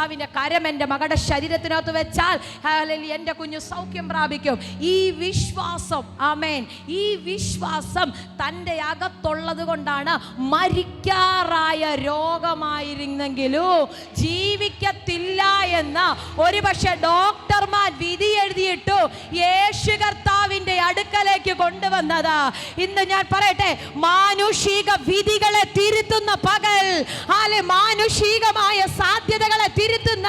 കർത്താവിന്റെ കരം എന്റെ മകളുടെ ശരീരത്തിനകത്ത് വെച്ചാൽ ഹല്ലേലൂയ, എന്റെ കുഞ്ഞു സൗഖ്യം പ്രാപിക്കും. ഈ വിശ്വാസം ആമേൻ ഈ വിശ്വാസം തന്റെ അകത്തുള്ളത് കൊണ്ടാണ് മരിക്കാറായ രോഗമായിരുന്നെങ്കിലും ജീവിക്കത്തില്ല എന്ന് ഒരുപക്ഷെ ഡോക്ടർമാർ വിധി എഴുതിയിട്ടു യേശു കർത്താവിന്റെ അടുക്കലേക്ക് കൊണ്ടുവന്നത്. ഇന്ന് ഞാൻ പറയട്ടെ മാനുഷിക വിധികളെ തിരുത്തുന്ന പകൽ ആലെ മാനുഷികമായ സാധ്യതകളെ തിരുത്തുന്ന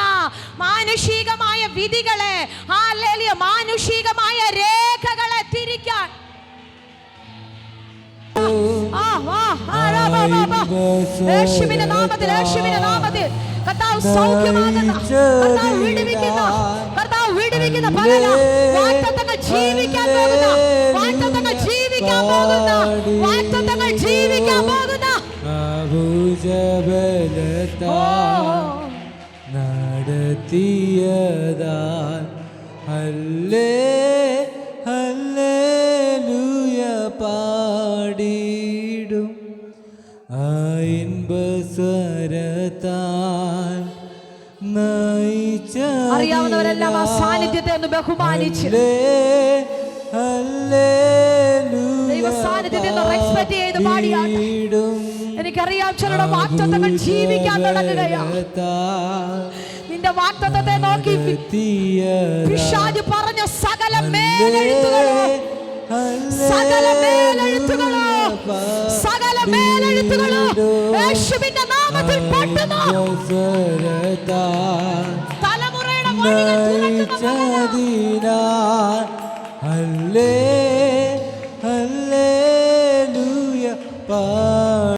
മാനുഷികമായ വിധികളെ മാനുഷികമായ രേഖകളെ തിരിക്കാൻ. യേശുവിന്റെ നാമത്തിൽ യേശുവിന്റെ നാമത്തിൽ. കർത്താവ് സൗഖ്യമാകുന്ന കർത്താവ് വിടുവിക്കുന്ന കർത്താവ് വിടുവിക്കുന്ന പകല വാഗ്ദത്തങ്ങൾ ജീവിക്കാൻ പോകുന്ന ജീവിക്കാൻ പോകുന്ന ജീവിക്കാൻ പോകുന്ന. നടത്തിയതാൽ ഹല്ലേ ഹല്ലേലൂയ പാടിയിടും ആയിൻപസ്വരത്താൽ അറിയാവുന്നവരെല്ലാം ആ സാന്നിധ്യത്തെ ഒന്ന് ബഹുമാനിച്ച് ദൈവസാന്നിധ്യത്തെ സാന്നിധ്യത്തെ റെസ്പെക്ട് ചെയ്ത് പാടിയാട്ടെ. എനിക്കറിയാം ചിലരുടെ വാക്തത്വങ്ങൾ ജീവിക്കാൻ നിന്റെ വാക്തത്വത്തെ നോക്കി പിശാജ് പറഞ്ഞ സകല മേലെഴുത്തുകളോ? സകല മേലെഴുത്തുകളോ? സകല മേലെഴുത്തുകളോ? യേശുവിന്റെ നാമത്തിൽ പൊട്ടുന്നു തലമുറയുടെ വഴികൾ തുറക്കുന്ന ഹല്ലേ